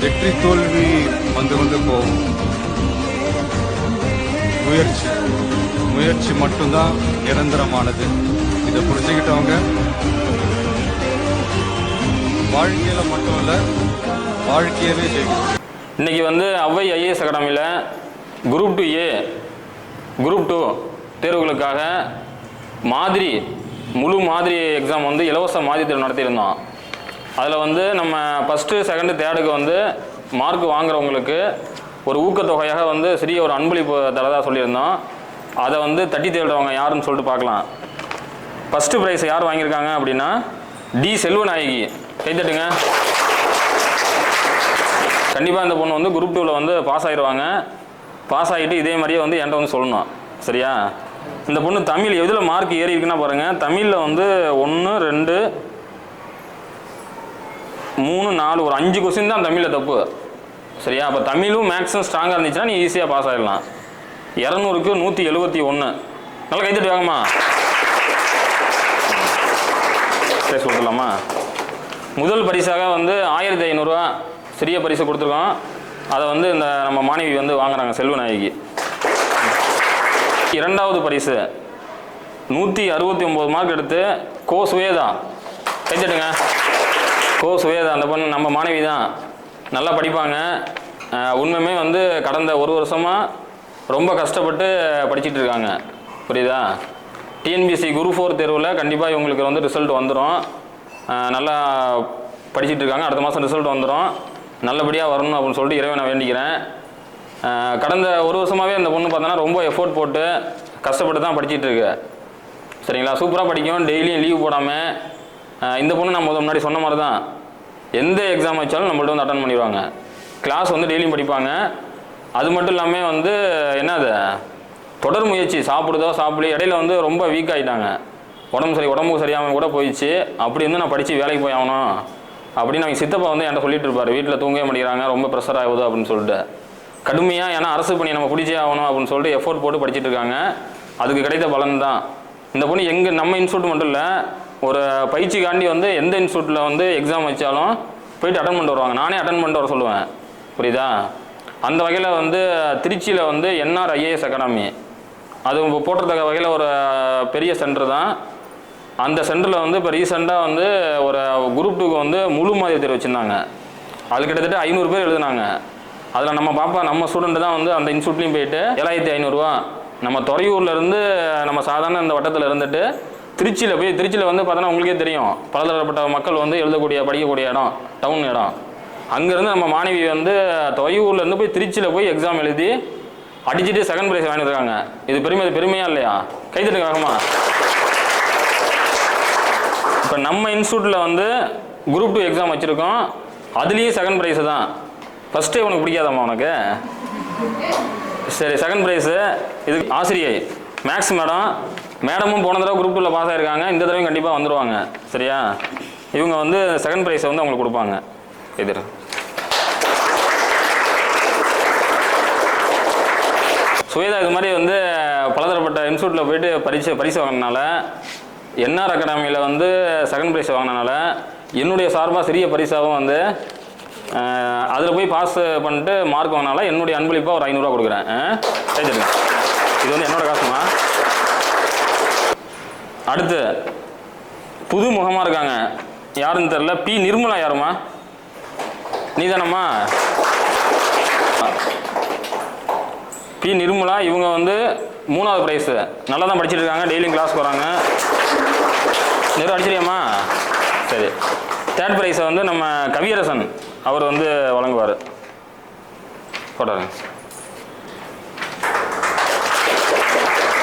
வெற்றி தோல்வி வந்து வந்து போகும். முயற்சி. முயற்சி மட்டும்தான் நிரந்தரமானது. இதை புரிஞ்சுக்கிட்டவங்க வாழ்க்கையில மட்டும் இல்ல வாழ்க்கையவே ஜெயிக்கும். இன்னைக்கு வந்து அவ்வை ஐஏஎஸ் அகாடமியில் group two A group two தேர்வுகளுக்காக மாதிரி முழு மாதிரி எக்ஸாம் வந்து இலவச மாதிரி தேர்வு நடத்தியிருந்தோம் அதில் வந்து நம்ம ஃபஸ்ட்டு செகண்டு தேர்டுக்கு வந்து மார்க் வாங்குறவங்களுக்கு ஒரு ஊக்கத்தொகையாக வந்து சிறிய ஒரு அன்பளிப்பு தரதாக சொல்லியிருந்தோம். அதை வந்து தட்டி தேடுறவங்க யாருன்னு சொல்லிட்டு பார்க்கலாம். ஃபஸ்ட்டு ப்ரைஸ் யார் வாங்கியிருக்காங்க அப்படின்னா டி செல்வநாயகி. கைத்தட்டுங்க கண்டிப்பாக இந்த பொண்ணு வந்து குரூப் டூவில் வந்து பாஸ் ஆகிடுவாங்க பாஸ் ஆகிட்டு இதே மாதிரியே வந்து என்கிட்ட வந்து சொல்லணும். சரியா? இந்த பொண்ணு தமிழ் எதில் மார்க் ஏறி இருக்குன்னா பாருங்கள் தமிழில் வந்து ஒன்று ரெண்டு மூணு நாலு ஒரு அஞ்சு கொஸ்டின் தான் தமிழில் தப்பு. சரியா? அப்போ தமிழும் மேக்ஸும் ஸ்ட்ராங்காக இருந்துச்சுன்னா நீ ஈஸியாக பாஸ் ஆகிடலாம் இரநூறுக்கு நூற்றி எழுபத்தி ஒன்று நல்லா கைத்தட்டி வாங்கம்மா. சரி கொடுத்துடலாமா முதல் பரிசாக வந்து ஆயிரத்தி ஐநூறுரூவா சிறிய பரிசு கொடுத்துருக்கோம். அதை வந்து இந்த நம்ம மாணவி வந்து வாங்குறாங்க செல்வநாயகி இரண்டாவது பரிசு. நூற்றி அறுபத்தி ஒம்பது மார்க் எடுத்து கோ சுவேதா. கைத்தட்டுங்க கோ சுவேதா அந்த பொண்ணு நம்ம மாணவி தான். நல்லா படிப்பாங்க. உண்மையுமே வந்து கடந்த ஒரு வருஷமாக ரொம்ப கஷ்டப்பட்டு படிச்சுட்டு இருக்காங்க. புரியுதா? டிஎன்பிசி குரு ஃபோர் தேர்வில் கண்டிப்பாக இவங்களுக்கு வந்து ரிசல்ட் வந்துடும் நல்லா படிச்சுட்டு இருக்காங்க. அடுத்த மாதம் ரிசல்ட் வந்துடும் நல்லபடியாக வரணும் அப்படின்னு சொல்லிட்டு இறைவனை வேண்டிக்கிறேன். கடந்த ஒரு வருஷமாகவே அந்த பொண்ணு பார்த்தோன்னா ரொம்ப எஃபோர்ட் போட்டு கஷ்டப்பட்டு தான் படிச்சுட்டு இருக்கு. சரிங்களா? சூப்பராக படிக்கும். டெய்லியும் லீவ் போடாமல் இந்த பொண்ணு நான் முதல் முன்னாடி சொன்ன மாதிரி தான் எந்த எக்ஸாம் வச்சாலும் நம்மள்ட்ட வந்து அட்டன் பண்ணிடுவாங்க. கிளாஸ் வந்து டெய்லியும் படிப்பாங்க. அது மட்டும் இல்லாமல் வந்து என்னது தொடர் முயற்சி சாப்பிடுதோ சாப்பிடு இடையில வந்து ரொம்ப வீக் ஆகிட்டாங்க உடம்பு சரி உடம்பு சரியாமல் கூட போயிடுச்சு. அப்படி இருந்து நான் படித்து வேலைக்கு போய் ஆகணும். அப்படின்னு அவங்க சித்தப்பா வந்து என்கிட்ட சொல்லிட்டு இருப்பார். வீட்டில் தூங்கவே மாட்டேங்கிறாங்க ரொம்ப ப்ரெஷர் ஆகுது அப்படின்னு சொல்லிட்டு. கடுமையாக ஏன்னா அரசு பணி நம்ம பிடிச்சே ஆகணும் அப்படின்னு சொல்லிட்டு எஃபோர்ட் போட்டு படிச்சுட்டு இருக்காங்க. அதுக்கு கிடைத்த பலன் தான். இந்த பொண்ணு எங்கே நம்ம இன்ஸ்டியூட் மட்டும் இல்லை ஒரு பயிற்சிக்காண்டி வந்து எந்த இன்ஸ்டியூட்டில் வந்து எக்ஸாம் வச்சாலும் போயிட்டு அட்டன் பண்ணிட்டு வருவாங்க. நானே அட்டன் பண்ணிட்டு வர சொல்லுவேன். புரியுதா? அந்த வகையில் வந்து திருச்சியில் வந்து என்ஆர் ஐஏஎஸ் அகாடமி அது இப்போ போட்டிருக்க வகையில் ஒரு பெரிய சென்டர் தான். அந்த சென்டரில் வந்து இப்போ ரீசெண்டாக வந்து ஒரு குரூப் டூக்கு வந்து முழு மாதிரி தேர்வு வச்சுருந்தாங்க. அது கிட்டத்தட்ட ஐநூறு பேர் எழுதுனாங்க. அதில் நம்ம பாப்பா நம்ம ஸ்டூடெண்ட் தான் வந்து அந்த இன்ஸ்டியூட்லேயும் போயிட்டு ஏழாயிரத்தி ஐநூறுரூவா நம்ம துறையூர்லேருந்து நம்ம சாதாரண இந்த வட்டத்தில் இருந்துட்டு திருச்சியில் போய் திருச்சியில் வந்து பார்த்தோன்னா உங்களுக்கே தெரியும். பலதரப்பட்ட மக்கள் வந்து எழுதக்கூடிய படிக்கக்கூடிய இடம் டவுன் இடம். அங்கேருந்து நம்ம மாணவி வந்து தொய்வூர்லேருந்து போய் திருச்சியில் போய் எக்ஸாம் எழுதி அடிச்சுட்டு செகண்ட் ப்ரைஸ் வாங்கியிருக்காங்க. இது பெருமை பெருமையாக இல்லையா? கைத்தட்டுக்காகமா இப்போ நம்ம இன்ஸ்டியூட்டில் வந்து குரூப் டூ எக்ஸாம் வச்சுருக்கோம். அதுலேயும் செகண்ட் ப்ரைஸு தான். ஃபஸ்ட்டே உனக்கு பிடிக்காதாம்மா உனக்கு? சரி செகண்ட் ப்ரைஸு இது ஆசிரியை. மேக்ஸ் மேடம் மேடமும் போன தடவை குரூப் டூவில் பாஸ் ஆயிருக்காங்க. இந்த தடவையும் கண்டிப்பாக வந்துடுவாங்க சரியா? இவங்க வந்து செகண்ட் ப்ரைஸை வந்து அவங்களுக்கு கொடுப்பாங்க. எதிர். சுவேதா இது மாதிரி வந்து பலதரப்பட்ட இன்ஸ்டியூட்டில் போயிட்டு பரிசு பரிசு வாங்கினால என்ஆர் அகாடமியில் வந்து செகண்ட் ப்ரைஸ் வாங்கினால என்னுடைய சார்பாக சிறிய பரிசாகவும் வந்து அதில் போய் பாஸ் பண்ணிட்டு மார்க் வாங்கினால என்னுடைய அன்பளிப்பாக ஒரு ஐநூறுரூவா கொடுக்குறேன். இது வந்து என்னோட காசுமா? அடுத்து புது முகமாக இருக்காங்க. யாருன்னு தெரில பி நிர்மலா யாருமா நீ தானம்மா பி நிர்மலா இவங்க வந்து மூணாவது ப்ரைஸு நல்லா தான் படிச்சுட்டு இருக்காங்க. டெய்லியும் கிளாஸ் போகிறாங்க நிறு அடிச்சிரியாம்மா சரி. தேர்ட் ப்ரைஸை வந்து நம்ம கவியரசன் அவர் வந்து வழங்குவார். போட்டாருங்க.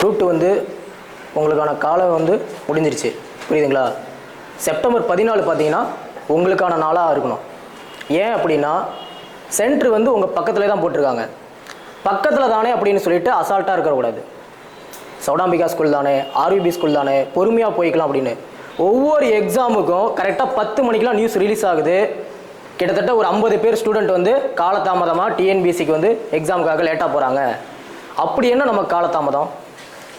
ரூட் வந்து உங்களுக்கான காலம் வந்து முடிஞ்சிருச்சு. புரியுதுங்களா? செப்டம்பர் பதினாலு பார்த்தீங்கன்னா உங்களுக்கான நாளாக இருக்கணும். ஏன் அப்படின்னா சென்ட்ரு வந்து உங்கள் பக்கத்துலேயே தான் போட்டிருக்காங்க. பக்கத்தில் தானே அப்படின்னு சொல்லிட்டு அசால்ட்டாக இருக்கக்கூடாது. சௌடாம்பிகா ஸ்கூல் தானே ஆர்விபி ஸ்கூல் தானே பொறுமையாக போய்க்கலாம் அப்படின்னு. ஒவ்வொரு எக்ஸாமுக்கும் கரெக்டாக பத்து மணிக்கெலாம் நியூஸ் ரிலீஸ் ஆகுது. கிட்டத்தட்ட ஒரு ஐம்பது பேர் ஸ்டூடெண்ட் வந்து காலதாமதமாக டிஎன்பிஎஸ்சிக்கு வந்து எக்ஸாமுக்காக லேட்டாக போகிறாங்க அப்படி என்ன நமக்கு காலதாமதம்?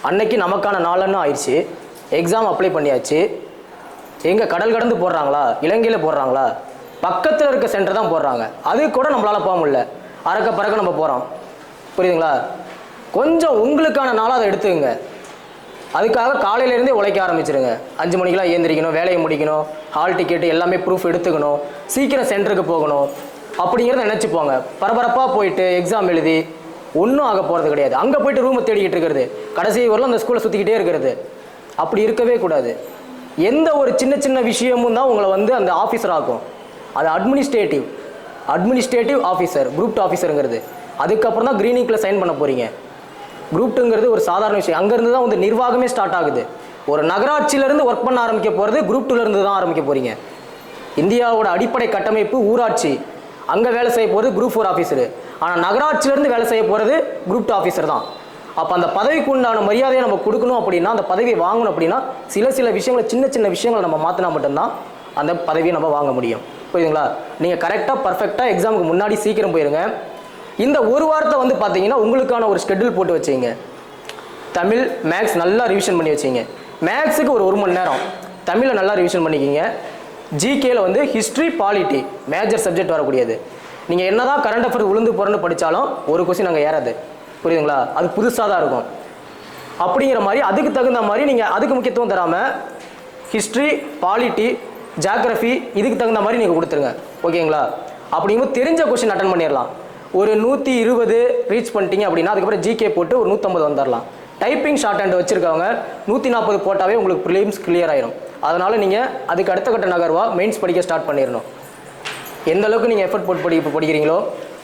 அன்னைக்கு நமக்கான நாளன்னு ஆயிடுச்சு. எக்ஸாம் அப்ளை பண்ணியாச்சு. எங்கே கடல் கடந்து போடுறாங்களா? இலங்கையில் போடுறாங்களா? பக்கத்தில் இருக்க சென்டர் தான் போடுறாங்க. அது கூட நம்மளால போக முடியல. அறக்க பறக்க நம்ம போகிறோம் புரியுதுங்களா? கொஞ்சம் உங்களுக்கான நாளாக அதை எடுத்துங்க அதுக்காக காலையிலேருந்தே உழைக்க ஆரம்பிச்சிருங்க. அஞ்சு மணிக்கெலாம் ஏந்திரிக்கணும் வேலையை முடிக்கணும் ஹால் டிக்கெட் எல்லாமே ப்ரூஃப் எடுத்துக்கணும் சீக்கிரம் சென்டருக்கு போகணும் அப்படிங்கிறத நினச்சிப்போங்க. பரபரப்பாக போயிட்டு எக்ஸாம் எழுதி ஒன்றும் ஆக போகிறது கிடையாது. அங்கே போயிட்டு ரூமை தேடிக்கிட்டு இருக்கிறது. கடைசி வரலாம் அந்த ஸ்கூலை சுற்றிக்கிட்டே இருக்கிறது. அப்படி இருக்கவே கூடாது. எந்த ஒரு சின்ன சின்ன விஷயமும் தான் உங்களை வந்து அந்த ஆஃபீஸர் ஆகும் அது அட்மினிஸ்ட்ரேட்டிவ் அட்மினிஸ்ட்ரேட்டிவ் ஆஃபீஸர் குரூப் ஆஃபீஸருங்கிறது அதுக்கப்புறம் தான் க்ரீனிங்கில் சைன் பண்ண போகிறீங்க குரூப் டூங்கிறது ஒரு சாதாரண விஷயம். அங்கேருந்து தான் வந்து நிர்வாகமே ஸ்டார்ட் ஆகுது. ஒரு நகராட்சியிலேருந்து ஒர்க் பண்ண ஆரம்பிக்க போகிறது குரூப் டூலேருந்து தான் ஆரம்பிக்க போகிறீங்க இந்தியாவோட அடிப்படை கட்டமைப்பு ஊராட்சி. அங்கே வேலை செய்ய போகிறது குரூப் ஃபோர் ஆஃபீஸரு ஆனால் நகராட்சியிலேருந்து வேலை செய்ய போகிறது குரூப் டூ ஆஃபீஸர் தான். அப்போ அந்த பதவிக்கு உண்டான மரியாதையை நம்ம கொடுக்கணும் அப்படின்னா அந்த பதவியை வாங்கணும் அப்படின்னா சில சில விஷயங்களை சின்ன சின்ன விஷயங்களை நம்ம மாற்றினா மட்டும்தான் அந்த பதவியை நம்ம வாங்க முடியும். புரியுதுங்களா? நீங்கள் கரெக்டாக பர்ஃபெக்டாக எக்ஸாமுக்கு முன்னாடி சீக்கிரம் போயிருங்க. இந்த ஒரு வாரத்தை வந்து பார்த்தீங்கன்னா உங்களுக்கான ஒரு ஸ்கெடியூல் போட்டு வச்சிங்க தமிழ் மேக்ஸ் நல்லா ரிவிஷன் பண்ணி வச்சிங்க மேக்ஸுக்கு ஒரு ஒரு மணி நேரம். தமிழை நல்லா ரிவிஷன் பண்ணிக்கிங்க. ஜிகேல வந்து ஹிஸ்ட்ரி பாலிட்டி மேஜர் சப்ஜெக்ட் வரக்கூடியது. நீங்கள் என்னதான் கரண்ட் அஃபேர்ஸ் உளுந்து புரண்டு படித்தாலும் ஒரு கொஸ்டின் நாங்கள் ஏறாது. புரியுதுங்களா? அது புதுசாக தான் இருக்கும். அப்படிங்கிற மாதிரி அதுக்கு தகுந்த மாதிரி நீங்கள் அதுக்கு முக்கியத்துவம் தராமல் ஹிஸ்ட்ரி பாலிட்டி ஜாகிரஃபி இதுக்கு தகுந்த மாதிரி நீங்கள் கொடுத்துருங்க. ஓகேங்களா? அப்படிங்கும்போது தெரிஞ்ச கொஸ்டின் அட்டன் பண்ணிடலாம் ஒரு நூற்றி இருபது ரீச் பண்ணிட்டீங்க அப்படின்னா அதுக்கப்புறம் ஜிகே போட்டு ஒரு நூற்றம்பது வந்துடலாம் டைப்பிங் ஷார்ட் ஹேண்ட் வச்சுருக்கவங்க நூற்றி நாற்பது போட்டாவே உங்களுக்கு ப்ரிலிம்ஸ் கிளியர் ஆயிரும். அதனால் நீங்கள் அதுக்கு அடுத்த கட்ட நகர்வாக மெயின்ஸ் படிக்க ஸ்டார்ட் பண்ணிடணும் எந்த அளவுக்கு நீங்கள் எஃபர்ட் போட்டு படி இப்போ படிக்கிறீங்களோ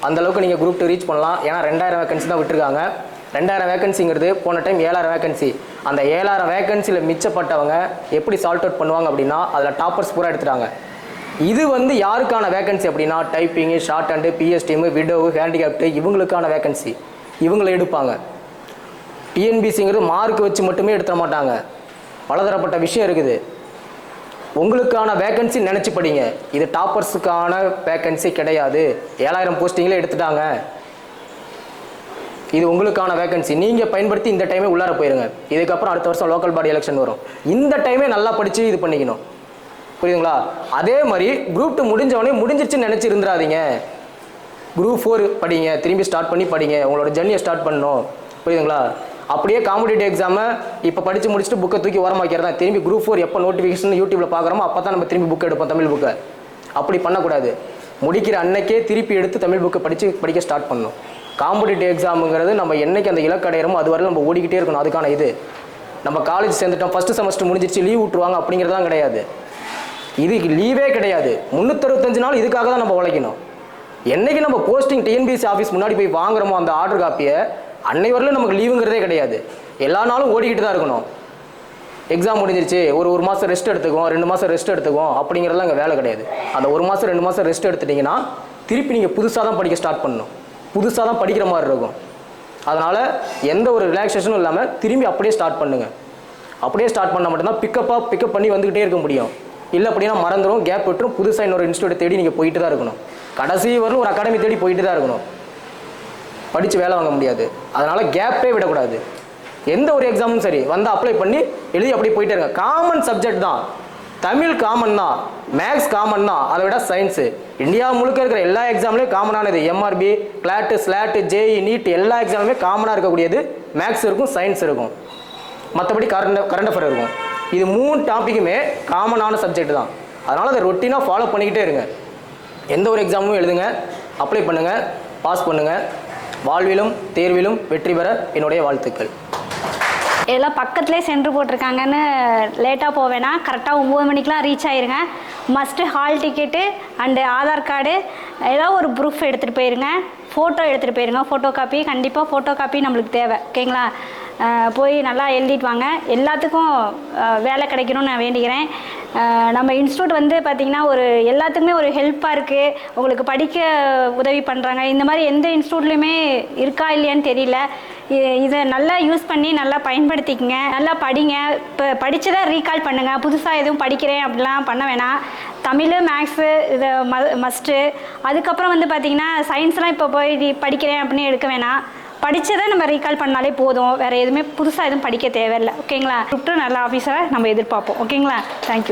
அந்த அளவுக்கு நீங்கள் குரூப் டூ ரீச் பண்ணலாம். ஏன்னா ரெண்டாயிரம் வேகன்சி தான் விட்டுருக்காங்க. ரெண்டாயிரம் வேகன்சிங்கிறது போன டைம் ஏழாயிரம் வேகன்சி அந்த ஏழாயிரம் வேகன்சியில் மிச்சப்பட்டவங்க எப்படி சால்ட் அவுட் பண்ணுவாங்க அப்படின்னா அதில் டாப்பர்ஸ் பூரா எடுத்துட்டாங்க. இது வந்து யாருக்கான வேகன்சி அப்படின்னா typing shorthand PSTM widow handicapped இவங்களுக்கான வேகன்சி இவங்களை எடுப்பாங்க. டிஎன்பிசிங்கிறது மார்க் வச்சு மட்டுமே எடுத்துட மாட்டாங்க. பலதரப்பட்ட விஷயம் இருக்குது. உங்களுக்கான வேகன்சி நினச்சி படிங்க. இது டாப்பர்ஸுக்கான வேகன்சி கிடையாது. ஏழாயிரம் போஸ்டிங்கில் எடுத்துட்டாங்க. இது உங்களுக்கான வேகன்சி நீங்கள் பயன்படுத்தி இந்த டைமே உள்ளார போயிருங்க. இதுக்கப்புறம் அடுத்த வருஷம் லோக்கல் பாடி எலெக்ஷன் வரும். இந்த டைமே நல்லா படித்து இது பண்ணிக்கணும். புரியுதுங்களா? அதே மாதிரி குரூப் டூ முடிஞ்சவொடனே முடிஞ்சிருச்சுன்னு நினச்சி இருந்துடாதீங்க குரூப் ஃபோர் படிங்க. திரும்பி ஸ்டார்ட் பண்ணி படிங்க. உங்களோட ஜர்னியை ஸ்டார்ட் பண்ணணும். புரியுதுங்களா? அப்படியே காம்படிட்டிவ் எக்ஸாமை இப்போ படித்து முடிச்சுட்டு புக்கை தூக்கி ஓரமாக்கிறதா திரும்பி குரூப் ஃபோர் எப்போ நோட்டிஃபிகேஷன் யூடியூப்ல பார்க்குறோமோ அப்போ தான் நம்ம திரும்பி புக் எடுப்போம் தமிழ் புக்கை அப்படி பண்ணக்கூடாது. முடிக்கிற அன்னைக்கே திருப்பி எடுத்து தமிழ் புக்கை படித்து படிக்க ஸ்டார்ட் பண்ணணும். காம்படிட்டிவ் எக்ஸாமுங்கிறது நம்ம என்னைக்கு அந்த இலக்கு அடையிறோமோ அது வரையிலும் நம்ம ஓடிக்கிட்டே இருக்கணும். அதுக்கான இது. நம்ம காலேஜ் சேர்ந்துட்டோம் ஃபஸ்ட்டு செமஸ்டர் முடிஞ்சிருச்சு லீவ் விட்டுருவாங்க அப்படிங்கிறதுலாம் கிடையாது. இதுக்கு லீவே கிடையாது. முந்நூற்றறுபத்தஞ்சு நாள் இதுக்காக தான் நம்ம உழைக்கணும். என்னைக்கு நம்ம போஸ்டிங் டிஎன்பிசி ஆஃபீஸ் முன்னாடி போய் வாங்குறோமோ அந்த ஆர்டர் காப்பியை அன்னை வரலும் நமக்கு லீவுங்கிறதே கிடையாது. எல்லா நாளும் ஓடிக்கிட்டு தான் இருக்கணும். எக்ஸாம் முடிஞ்சிருச்சு ஒரு ஒரு மாதம் ரெஸ்ட் எடுத்துக்குவோம் ரெண்டு மாதம் ரெஸ்ட் எடுத்துக்குவோம் அப்படிங்கிறதுலாம் அங்கே வேலை கிடையாது. அந்த ஒரு மாதம் ரெண்டு மாதம் ரெஸ்ட் எடுத்துட்டிங்கன்னா திருப்பி நீங்கள் புதுசாக தான் படிக்க ஸ்டார்ட் பண்ணணும். புதுசாக தான் படிக்கிற மாதிரி இருக்கும். அதனால் எந்த ஒரு ரிலாக்ஸேஷனும் இல்லாமல் திரும்பி அப்படியே ஸ்டார்ட் பண்ணுங்கள் அப்படியே ஸ்டார்ட் பண்ணால் மட்டும்தான் பிக்கப்பாக பிக்கப் பண்ணி வந்துக்கிட்டே இருக்க முடியும். இல்லை அப்படின்னா மறந்துடும் கேப் விட்டுரும் புதுசாக இன்னொரு இன்ஸ்டியூட் தேடி நீங்கள் போயிட்டு தான் இருக்கணும். கடைசி வரலும் ஒரு அகாடமி தேடி போயிட்டு தான் இருக்கணும். படித்து வேலை வாங்க முடியாது. அதனால் கேப்பே விடக்கூடாது. எந்த ஒரு எக்ஸாமும் சரி வந்து அப்ளை பண்ணி எழுதி அப்படியே போயிட்டே இருங்க. காமன் சப்ஜெக்ட் தான். தமிழ் காமன் தான். மேக்ஸ் காமன் தான். அதை விட சயின்ஸு இந்தியா முழுக்க இருக்கிற எல்லா எக்ஸாம்லேயும் காமனானது எம்ஆர்பி கிளாட்டு ஸ்லாட்டு ஜேஇ நீட் எல்லா எக்ஸாமுமே காமனாக இருக்கக்கூடியது மேக்ஸ் இருக்கும் சயின்ஸ் இருக்கும். மற்றபடி கரண்ட் கரண்ட் அஃபேர் இருக்கும். இது மூணு டாப்பிக்குமே காமனான சப்ஜெக்ட் தான். அதனால் அதை ரொட்டீனாக ஃபாலோ பண்ணிக்கிட்டே இருங்க. எந்த ஒரு எக்ஸாமும் எழுதுங்க அப்ளை பண்ணுங்கள் பாஸ் பண்ணுங்கள் வாழ்விலும் தேர்விலும் வெற்றி பெற என்னுடைய வாழ்த்துக்கள். எல்லாம் பக்கத்துலேயே சென்டர் போட்டிருக்காங்கன்னு லேட்டாக போவேனா? கரெக்டாக ஒம்பது மணிக்கெலாம் ரீச் ஆயிருங்க. Must hall ticket and Aadhaar card ஏதாவது ஒரு ப்ரூஃப் எடுத்துகிட்டு போயிருங்க. ஃபோட்டோ எடுத்துகிட்டு போயிருங்க. ஃபோட்டோ காப்பி கண்டிப்பாக ஃபோட்டோ காப்பி நம்மளுக்கு தேவை. ஓகேங்களா போய் நல்லா எழுதிட்டு வாங்க. எல்லாத்துக்கும் வேலை கிடைக்கணும்னு நான் வேண்டிக்கிறேன். நம்ம இன்ஸ்டியூட் வந்து பார்த்திங்கன்னா ஒரு எல்லாத்துக்குமே ஒரு ஹெல்ப்பாக இருக்குது உங்களுக்கு படிக்க உதவி பண்ணுறாங்க இந்த மாதிரி எந்த இன்ஸ்டியூட்லையுமே இருக்கா இல்லையான்னு தெரியல. இதை நல்லா யூஸ் பண்ணி நல்லா பயன்படுத்திக்கங்க. நல்லா படிங்க. இப்போ படித்ததை ரீகால் பண்ணுங்கள் புதுசாக எதுவும் படிக்கிறேன் அப்படிலாம் பண்ண வேணாம். தமிழ் மேக்ஸு இதை ம மஸ்ட்டு அதுக்கப்புறம் வந்து பார்த்திங்கன்னா சயின்ஸ்லாம் இப்போ போய் படிக்கிறேன் அப்படின்னு எடுக்க வேணாம். படித்ததை நம்ம ரீகால் பண்ணாலே போதும். வேறு எதுவுமே புதுசாக எதுவும் படிக்க தேவையில்லை. ஓகேங்களா கூப்பிட்டு நல்ல ஆஃபீஸரை நம்ம எதிர்பார்ப்போம். ஓகேங்களா தேங்க்யூ